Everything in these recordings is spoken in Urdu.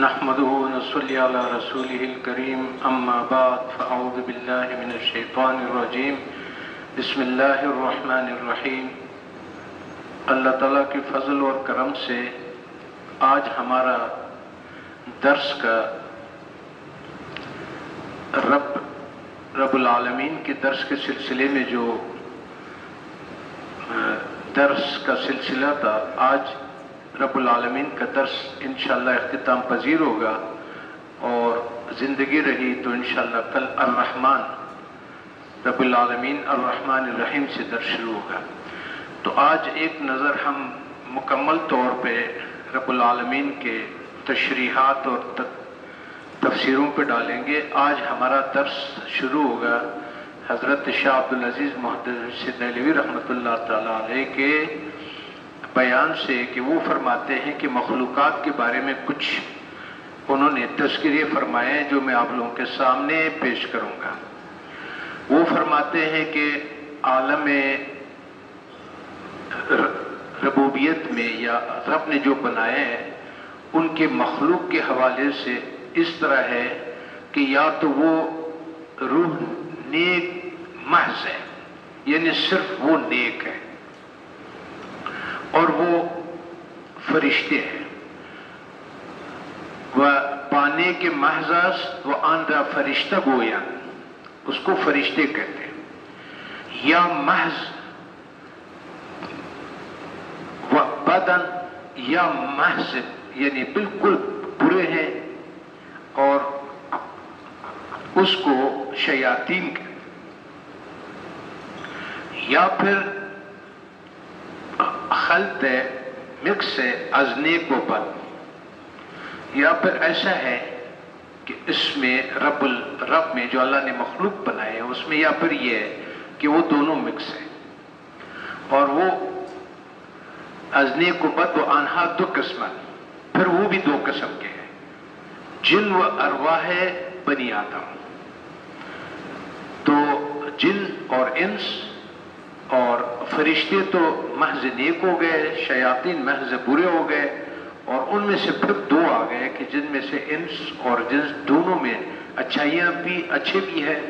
نحمده ونصلي على رسوله الكريم، أما بعد، فأعوذ بالله من الشيطان الرجيم. بسم الله الرحمن الرحيم. اللہ تعالیٰ کے فضل اور کرم سے آج ہمارا درس کا رب رب العالمین کے درس کے سلسلے میں جو درس کا سلسلہ تھا، آج رب العالمین کا درس انشاءاللہ اختتام پذیر ہوگا اور زندگی رہی تو انشاءاللہ کل الرحمن، رب العالمین الرحمن الرحیم سے درس شروع ہوگا۔ تو آج ایک نظر ہم مکمل طور پہ رب العالمین کے تشریحات اور تفسیروں پہ ڈالیں گے۔ آج ہمارا درس شروع ہوگا حضرت شاہ عبدالعزیز محدث دہلوی رحمۃ اللہ تعالیٰ علیہ کے بیان سے کہ وہ فرماتے ہیں کہ مخلوقات کے بارے میں کچھ انہوں نے تذکرے فرمائے جو میں آپ لوگوں کے سامنے پیش کروں گا۔ وہ فرماتے ہیں کہ عالم ربوبیت میں یا رب نے جو بنائے ہیں ان کے مخلوق کے حوالے سے اس طرح ہے کہ یا تو وہ روح نیک محض ہے یعنی صرف وہ نیک ہے۔ اور وہ فرشتے ہیں۔ وہ پانے کے محض وہ آندھا فرشتہ گویا، اس کو فرشتے کہتے ہیں۔ یا محض، وہ بدن، یا محض یعنی بالکل برے ہیں اور اس کو شیاطین کہتے یا پھر خلط ہے، مکس ہے ازنے کو بد۔ یا پھر ایسا ہے کہ اس میں رب الرب میں جو اللہ نے مخلوق بنائے اس میں یا پھر یہ ہے کہ وہ دونوں مکس ہیں۔ اور وہ ازنے کو بد و انہا دو قسم پھر وہ بھی دو قسم کے ہیں۔ جن و ارواح بنی آدم۔ تو جن اور انس فرشتے تو محض نیک ہو گئے، شیاطین محض برے ہو گئے، اور ان میں سے پھر دو آ گئے کہ جن میں سے انس اور جنس دونوں میں اچھائیاں بھی اچھے بھی ہیں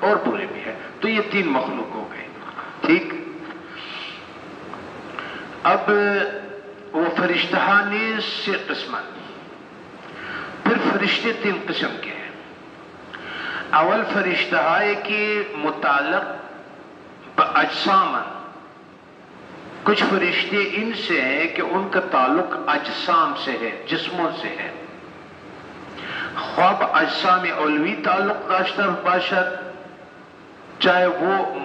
اور برے بھی ہیں۔ تو یہ تین مخلوق ہو گئے۔ ٹھیک؟ اب وہ فرشتہانی سے قسمت پھر فرشتے تین قسم کے ہیں۔ اول فرشتہ کے متعلق اجسامن کچھ فرشتے ان سے ہیں کہ ان کا تعلق اجسام سے ہے، جسموں سے ہے۔ خواب اجسام علوی تعلق داشتہ باشد، چاہے وہ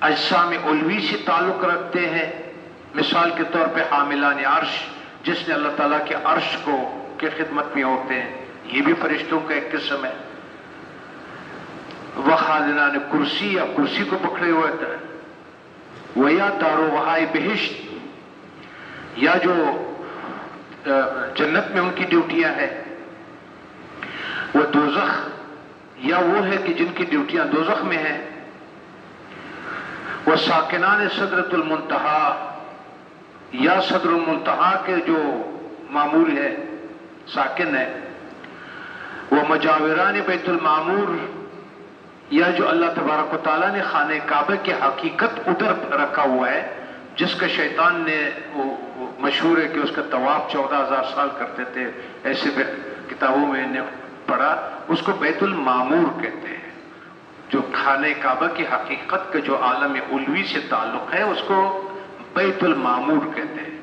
اجسام علوی سے تعلق رکھتے ہیں۔ مثال کے طور پہ حاملان عرش، جس نے اللہ تعالیٰ کے عرش کو، کے خدمت میں ہوتے ہیں۔ یہ بھی فرشتوں کا ایک قسم ہے۔ وہ خادنان کرسی یا کرسی کو پکڑے ہوئے تھے۔ وہ یا دارو بہشت یا جو جنت میں ان کی ڈیوٹیاں ہیں، وہ دوزخ یا وہ ہے کہ جن کی ڈیوٹیاں دوزخ میں ہیں، وہ ساکنان صدرت المنتہا یا صدر المنتہا کے جو معمول ہے ساکن ہے وہ مجاوران بیت المعمور یا جو اللہ تبارک و تعالیٰ نے خانہ کعبہ کی حقیقت ادھر رکھا ہوا ہے، جس کا شیطان نے وہ مشہور ہے کہ اس کا طواف چودہ ہزار سال کرتے تھے، ایسے کتابوں میں نے پڑھا، اس کو بیت المامور کہتے ہیں۔ جو خانہ کعبہ کی حقیقت کا جو عالم علوی سے تعلق ہے، اس کو بیت المامور کہتے ہیں۔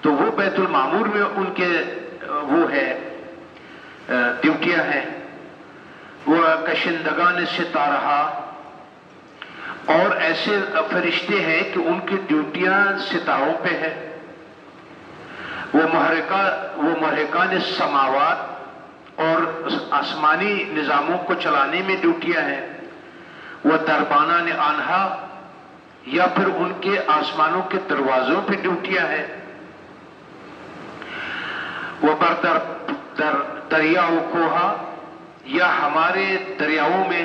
تو وہ بیت المامور میں ان کے وہ ہے ڈیوٹیاں ہیں۔ وہ کشندگان سے تارہا۔ اور ایسے فرشتے ہیں کہ ان کی ڈیوٹیاں ستاروں پہ ہے وہ محرکہ وہ محرکان سماوات اور آسمانی نظاموں کو چلانے میں ڈیوٹیاں ہیں۔ وہ دربانہ نے آنہا یا پھر ان کے آسمانوں کے دروازوں پہ ڈیوٹیاں ہیں۔ وہ بردر در دریا و کوہا یا ہمارے دریاؤں میں،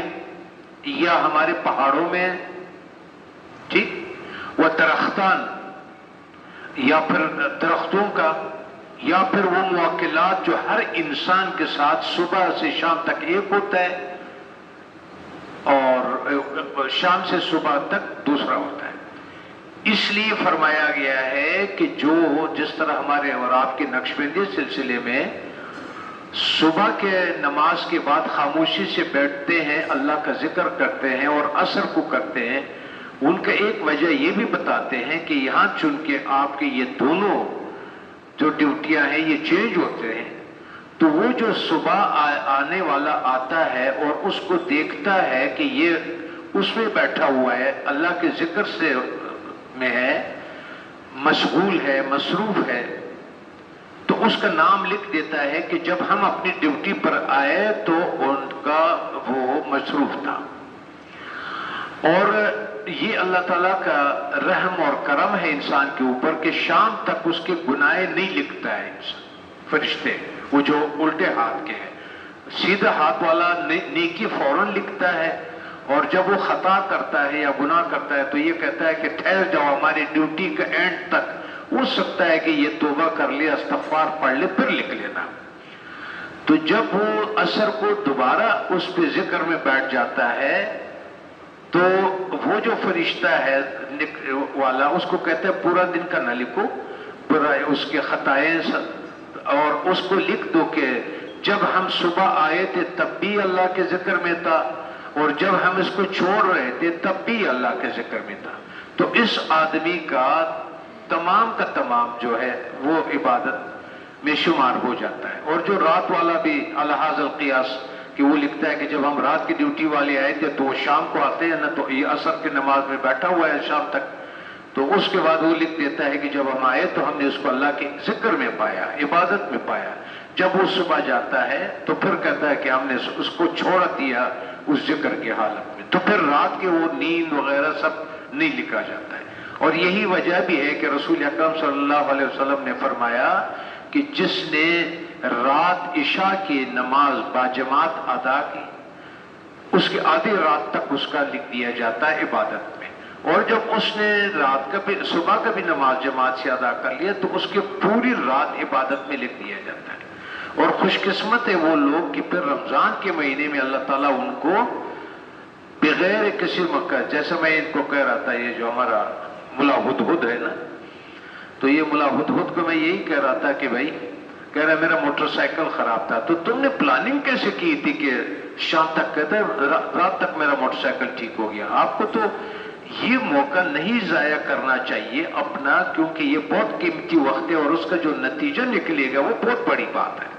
یا ہمارے پہاڑوں میں ٹھیک وہ درختان، یا پھر درختوں کا، یا پھر وہ موکلات جو ہر انسان کے ساتھ صبح سے شام تک ایک ہوتا ہے، اور شام سے صبح تک دوسرا ہوتا ہے۔ اس لیے فرمایا گیا ہے کہ جو جس طرح ہمارے اور آپ کے نقش بندی سلسلے میں صبح کے نماز کے بعد خاموشی سے بیٹھتے ہیں، اللہ کا ذکر کرتے ہیں اور اثر کو کرتے ہیں۔ ان کا ایک وجہ یہ بھی بتاتے ہیں کہ یہاں چن کے آپ کے یہ دونوں جو ڈیوٹیاں ہیں، یہ چینج ہوتے ہیں۔ تو وہ جو صبح آنے والا آتا ہے اور اس کو دیکھتا ہے کہ یہ اس میں بیٹھا ہوا ہے، اللہ کے ذکر سے میں ہے، مشغول ہے، مصروف ہے۔ تو اس کا نام لکھ دیتا ہے کہ جب ہم اپنی ڈیوٹی پر آئے تو ان کا وہ مصروف تھا۔ اور یہ اللہ تعالیٰ کا رحم اور کرم ہے انسان کے اوپر کہ شام تک اس کے گناہ نہیں لکھتا ہے انسان، فرشتے، وہ جو الٹے ہاتھ کے ہیں۔ سیدھا ہاتھ والا نیکی فوراً لکھتا ہے اور جب وہ خطا کرتا ہے یا گناہ کرتا ہے تو یہ کہتا ہے کہ ٹھہر جاؤ، ہماری ڈیوٹی کا اینڈ تک ہو سکتا ہے کہ یہ توبہ کر لے، استغفار پڑھ لے، پھر لکھ لینا تو جب وہ اثر کو دوبارہ اس پہ ذکر میں بیٹھ جاتا ہے، تو وہ جو فرشتہ ہے والا، اس کو کہتے ہیں پورا دن کا نہ لکھو پورا اس کے خطائیں اور اس کو لکھ دو کہ جب ہم صبح آئے تھے تب بھی اللہ کے ذکر میں تھا، اور جب ہم اس کو چھوڑ رہے تھے تب بھی اللہ کے ذکر میں تھا۔ تو اس آدمی کا تمام کا تمام جو ہے وہ عبادت میں شمار ہو جاتا ہے۔ اور جو رات والا بھی الحاظ القیاس کہ وہ لکھتا ہے کہ جب ہم رات کی ڈیوٹی والے آئے تھے تو وہ شام کو آتے ہیں نا تو یہ اثر کی نماز میں بیٹھا ہوا ہے شام تک۔ تو اس کے بعد وہ لکھ دیتا ہے کہ جب ہم آئے تو ہم نے اس کو اللہ کے ذکر میں پایا، عبادت میں پایا۔ جب وہ صبح جاتا ہے تو پھر کہتا ہے کہ ہم نے اس کو چھوڑ دیا اس ذکر کی حالت میں۔ تو پھر رات کے وہ نیند وغیرہ سب نہیں لکھا جاتا ہے۔ اور یہی وجہ بھی ہے کہ رسول اکرم صلی اللہ علیہ وسلم نے فرمایا کہ جس نے رات عشاء کی نماز باجماعت ادا کی، اس کے آدھی رات تک اس کا لکھ دیا جاتا ہے عبادت میں۔ اور جب اس نے رات کا بھی، صبح کا بھی نماز جماعت سے ادا کر لیا، تو اس کے پوری رات عبادت میں لکھ دیا جاتا ہے۔ اور خوش قسمت ہے وہ لوگ کہ پھر رمضان کے مہینے میں اللہ تعالیٰ ان کو بغیر کسی مکہ جیسے میں ان کو کہہ رہا تھا، یہ جو ہمارا ملا ہد ہد ہے نا؟ تو یہ ملا ہد ہد کو میں یہی کہہ رہا تھا کہ بھائی، کہہ رہا میرا موٹر سائیکل خراب تھا۔ تو تم نے پلاننگ کیسے کی تھی کہ شام تک کہتے رات تک میرا موٹر سائیکل ٹھیک ہو گیا؟ آپ کو تو یہ موقع نہیں ضائع کرنا چاہیے اپنا، کیونکہ یہ بہت قیمتی وقت ہے اور اس کا جو نتیجہ نکلے گا وہ بہت بڑی بات ہے۔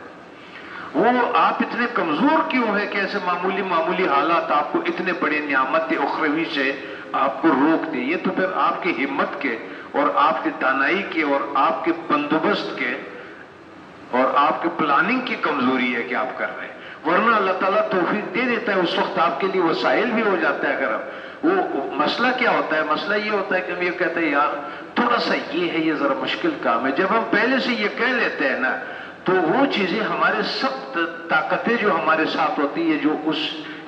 وہ آپ اتنے کمزور کیوں ہیں کہ ایسے معمولی معمولی حالات آپ کو اتنے بڑے نعمت اخروی سے آپ کو روک دے، یہ تو پھر آپ کی ہمت کے اور آپ کی دانائی کے اور آپ کے بندوبست کے اور آپ کے پلاننگ کی کمزوری ہے کہ آپ کر رہے ہیں۔ ورنہ اللہ تعالیٰ توفیق دے دیتا ہے، اس وقت آپ کے لیے وسائل بھی ہو جاتا ہے اگر آپ وہ مسئلہ کیا ہوتا ہے؟ مسئلہ یہ ہوتا ہے کہ ہم یہ کہتے ہیں، یار، تھوڑا سا یہ ہے، یہ ذرا مشکل کام ہے۔ جب ہم پہلے سے یہ کہہ لیتے ہیں نا، تو وہ چیزیں ہمارے سب طاقتیں جو ہمارے ساتھ ہوتی ہے جو اس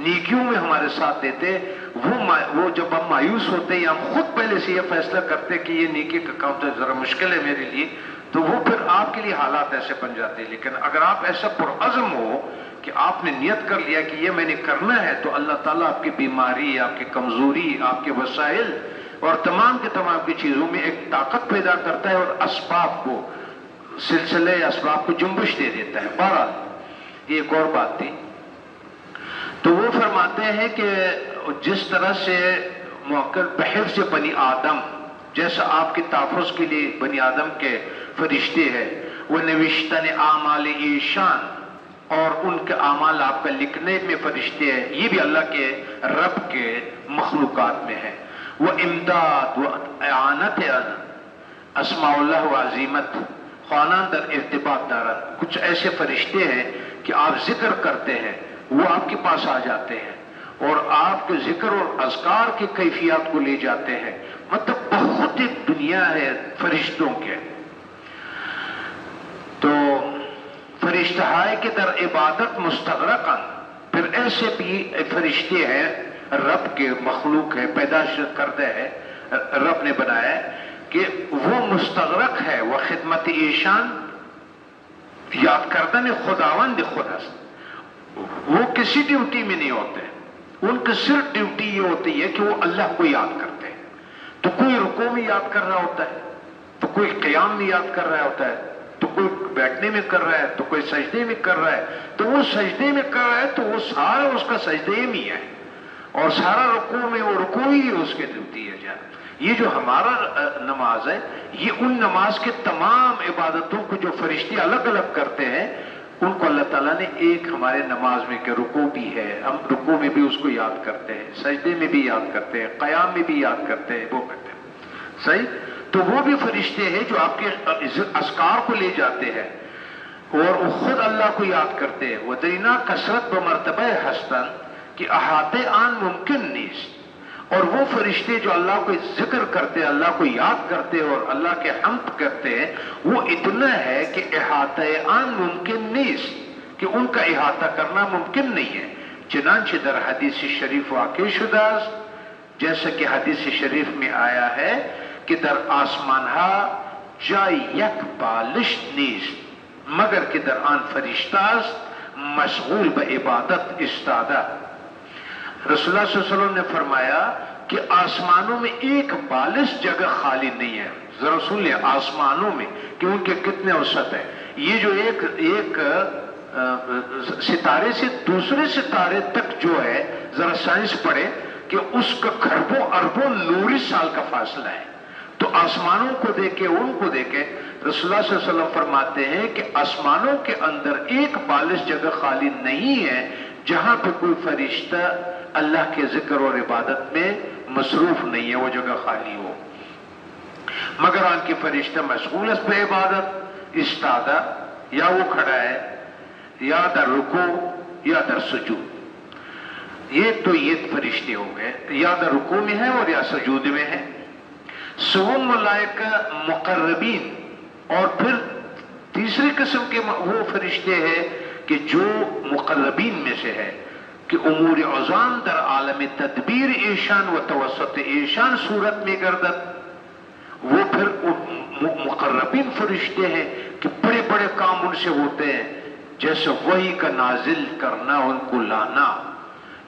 نیکیوں میں ہمارے ساتھ دیتے، وہ وہ جب ہم مایوس ہوتے یا ہم خود پہلے سے یہ فیصلہ کرتے کہ یہ نیکی کا کام تو ذرا مشکل ہے میرے لیے، تو وہ پھر آپ کے لیے حالات ایسے بن جاتے ہیں۔ لیکن اگر آپ ایسا پرعزم ہو کہ آپ نے نیت کر لیا کہ یہ میں نے کرنا ہے، تو اللہ تعالیٰ آپ کی بیماری، آپ کی کمزوری، آپ کے وسائل اور تمام کے تمام کی چیزوں میں ایک طاقت پیدا کرتا ہے اور اسباب کو سلسلے، اسباب کو جنبش دے دیتا ہے۔ بارہ یہ ایک اور بات تھی۔ تو وہ فرماتے ہیں کہ جس طرح سے موقع بحر سے بنی آدم، جیسا آپ کے تحفظ کے لیے بنی آدم کے فرشتے ہیں، وہ نوشتن اعمال ایشان اور ان کے اعمال آپ کا لکھنے میں فرشتے ہیں۔ یہ بھی اللہ کے رب کے مخلوقات میں ہے وہ امداد وہ اعانت اسماء اللہ و عظیمت، خانہ در ارتباط دارا کچھ ایسے فرشتے ہیں کہ آپ ذکر کرتے ہیں۔ وہ آپ کے پاس آ جاتے ہیں اور آپ کے ذکر اور اذکار کی کیفیات کو لے جاتے ہیں۔ مطلب بہت ایک دنیا ہے فرشتوں کے۔ تو فرشتہائے کے در عبادت مستغرق پھر ایسے بھی فرشتے ہیں، رب کے مخلوق ہے پیداش کردہ ہے رب نے بنایا کہ وہ مستغرق ہے، وہ خدمت ایشان، یاد کردن خداوند خدا وہ کسی ڈیوٹی میں نہیں ہوتے۔ ان کی صرف ڈیوٹی یہ ہوتی ہے کہ وہ اللہ کو یاد کرتے ہیں۔ تو کوئی رکو میں یاد کر رہا ہوتا ہے، تو کوئی قیام میں یاد کر رہا ہوتا ہے، تو کوئی بیٹھنے میں کر رہا ہے، تو کوئی سجدے میں کر رہا ہے۔ تو وہ سجدے میں کر رہا ہے تو وہ سارا اس کا سجدے میں ہے۔ اور سارا رکو میں وہ رکو ہی اس کے ڈیوٹی ہے۔ جان یہ جو ہمارا نماز ہے، یہ ان نماز کے تمام عبادتوں کو جو فرشتے الگ الگ کرتے ہیں ان کو اللہ تعالیٰ نے ایک ہمارے نماز میں کہ رکو بھی ہے، ہم رکو میں بھی اس کو یاد کرتے ہیں، سجدے میں بھی یاد کرتے ہیں، قیام میں بھی یاد کرتے ہیں، وہ کرتے ہیں۔ صحیح؟ تو وہ بھی فرشتے ہیں جو آپ کے اسکار کو لے جاتے ہیں اور وہ خود اللہ کو یاد کرتے ہیں۔ وہ دینا کثرت بمرتبہ حسن کہ احاطے آن ممکن نہیں۔ اور وہ فرشتے جو اللہ کو ذکر کرتے ہیں، اللہ کو یاد کرتے ہیں اور اللہ کے حمد کرتے ہیں، وہ اتنا ہے کہ احاطہ آن ممکن نہیں کہ ان کا احاطہ کرنا ممکن نہیں ہے۔ چنانچہ در حدیث شریف واقع شدہ جیسا کہ حدیث شریف میں آیا ہے کہ در آسمان ہا جائی یک بالش نیز مگر کہ در آن فرشتاز مشغول عبادت استادہ۔ رسول اللہ صلی اللہ علیہ وسلم نے فرمایا کہ آسمانوں میں ایک بالش جگہ خالی نہیں ہے۔ ذرا سن لیا آسمانوں میں کہ ان کے کتنے اوسط ہے یہ جو ایک ایک ستارے سے دوسرے ستارے تک جو ہے، ذرا سائنس پڑھے کہ اس کا خربوں اربوں نوری سال کا فاصلہ ہے۔ تو آسمانوں کو دیکھے ان کو دیکھے رسول اللہ صلی اللہ علیہ وسلم فرماتے ہیں کہ آسمانوں کے اندر ایک بالش جگہ خالی نہیں ہے جہاں پہ کوئی فرشتہ اللہ کے ذکر اور عبادت میں مصروف نہیں ہے، وہ جگہ خالی ہو۔ مگر آن کی فرشتہ مشغول اس پہ عبادت، استادہ، یا وہ کھڑا ہے، یا در رکو یا در سجود۔ یہ تو یہ فرشتے ہو گئے، یا در رکو میں ہے اور یا سجود میں ہے سوم ملائکہ مقربین اور پھر تیسری قسم کے وہ فرشتے ہیں کہ جو مقربین میں سے ہے کہ امور عظام در عالم تدبیر ایشان و توسط ایشان صورت میں گردت وہ پھر مقربین فرشتے ہیں کہ بڑے بڑے کام ان سے ہوتے ہیں، جیسے وہی کا نازل کرنا، ان کو لانا۔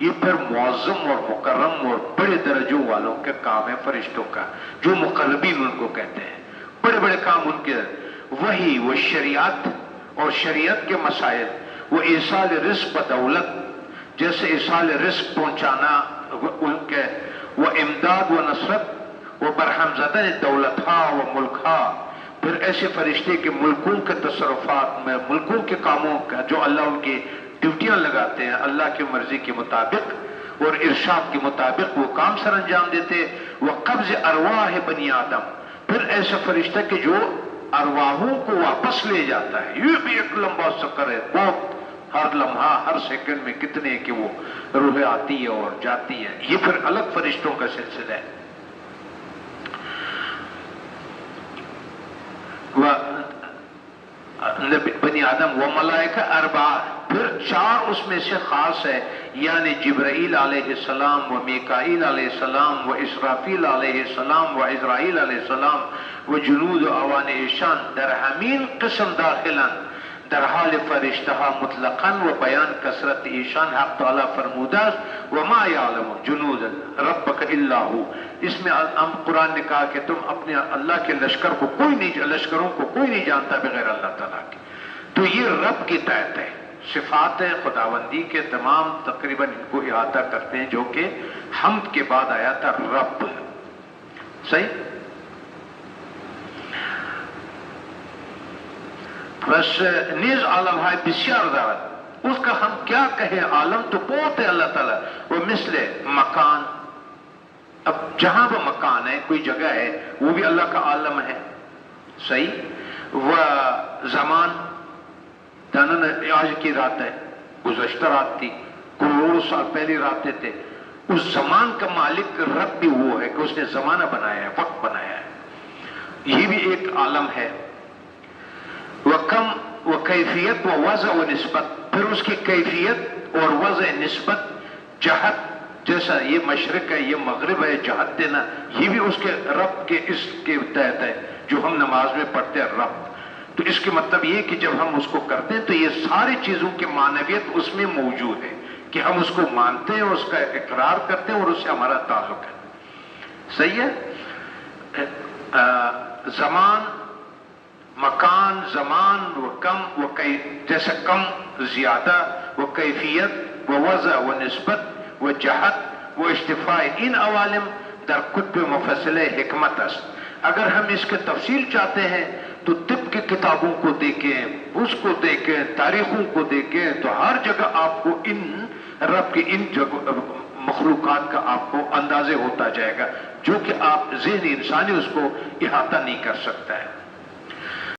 یہ پھر معظم اور مکرم اور بڑے درجوں والوں کے کام ہے فرشتوں کا، جو مقربین ان کو کہتے ہیں۔ بڑے بڑے کام ان کے وہی وہ شریعت اور شریعت کے مسائل۔ وہ ایسال رزق بدولت جیسے ایسال رزق پہنچانا ان کے، وہ امداد و نصرت، وہ برہم زدہ دولت ہا وہ ملک ہا پھر ایسے فرشتے کے ملکوں کے تصرفات میں، ملکوں کے کاموں کا جو اللہ ان کی ڈیوٹیاں لگاتے ہیں، اللہ کی مرضی کے مطابق اور ارشاد کے مطابق وہ کام سر انجام دیتے، وہ قبض ارواح بنی آدم۔ پھر ایسے فرشتہ کے جو ارواحوں کو واپس لے جاتا ہے۔ یہ بھی ایک لمبا سکر ہے۔ بہت ہر لمحہ، ہر سیکنڈ میں کتنے کہ وہ روح آتی ہے اور جاتی ہے یہ پھر الگ فرشتوں کا سلسلہ ہے۔ بنی آدم وہ ملائکہ اربا پھر چار اس میں سے خاص ہے یعنی جبرائیل علیہ السلام و میکائیل علیہ السلام و اسرافیل علیہ السلام و اسرائیل علیہ السلام و جنود و اوان ایشان در ہمین قسم داخلا، در حال فرشتہ مطلقا و بیان کثرت ایشان حق تعالی فرمودہ و ما یعلم جنود ربک اللہ اس میں ہم قرآن نے کہا کہ تم اپنے اللہ کے لشکر کو کوئی نہیں، لشکروں کو کوئی نہیں جانتا بغیر اللہ تعالیٰ کے۔ تو یہ رب کی تحت ہے۔ صفات خداوندی کے تمام تقریباً ان کو احاطہ کرتے ہیں جو کہ حمد کے بعد آیا تھا رب۔ صحیح؟ بس نیز عالم ہے، بسیار دارت اس کا ہم کیا کہیں عالم؟ تو بہت ہے اللہ تعالیٰ۔ وہ مثل مکان۔ اب جہاں وہ مکان ہے، کوئی جگہ ہے، وہ بھی اللہ کا عالم ہے۔ صحیح؟ وہ زمان۔ جانا آج کی رات ہے، گزشتہ رات تھی کروڑ سال پہلی راتیں تھے اس زمان کا مالک رب بھی وہ ہے کہ اس نے زمانہ بنایا ہے، وقت بنایا ہے۔ یہ بھی ایک عالم ہے۔ وہ کم کیفیت وہ وضع و نسبت۔ پھر اس کی کیفیت اور وضع نسبت جہت، جیسا یہ مشرق ہے، یہ مغرب ہے، جہت دینا، یہ بھی اس کے رب کے اس کے تحت ہے جو ہم نماز میں پڑھتے ہیں، رب۔ تو اس کے مطلب یہ کہ جب ہم اس کو کرتے ہیں تو یہ ساری چیزوں کی معنویت اس میں موجود ہے کہ ہم اس کو مانتے ہیں اس کا اقرار کرتے ہیں اور اس سے ہمارا تعلق ہے۔ صحیح ہے؟ زمان، مکان، زمان و کم و جیسا کم زیادہ، وہ کیفیت، وہ وضع و نسبت، وہ جہت، وہ اشتفاع ان عوالم در قطب مفصل حکمت است۔ اگر ہم اس کے تفصیل چاہتے ہیں تو کی کتابوں کو دیکھیں، اس کو دیکھیں، تاریخوں کو دیکھیں، تو ہر جگہ آپ کو ان رب کی ان جگہ مخلوقات کا آپ کو اندازے ہوتا جائے گا، جو کہ آپ ذہنی انسانی اس کو احاطہ نہیں کر سکتا ہے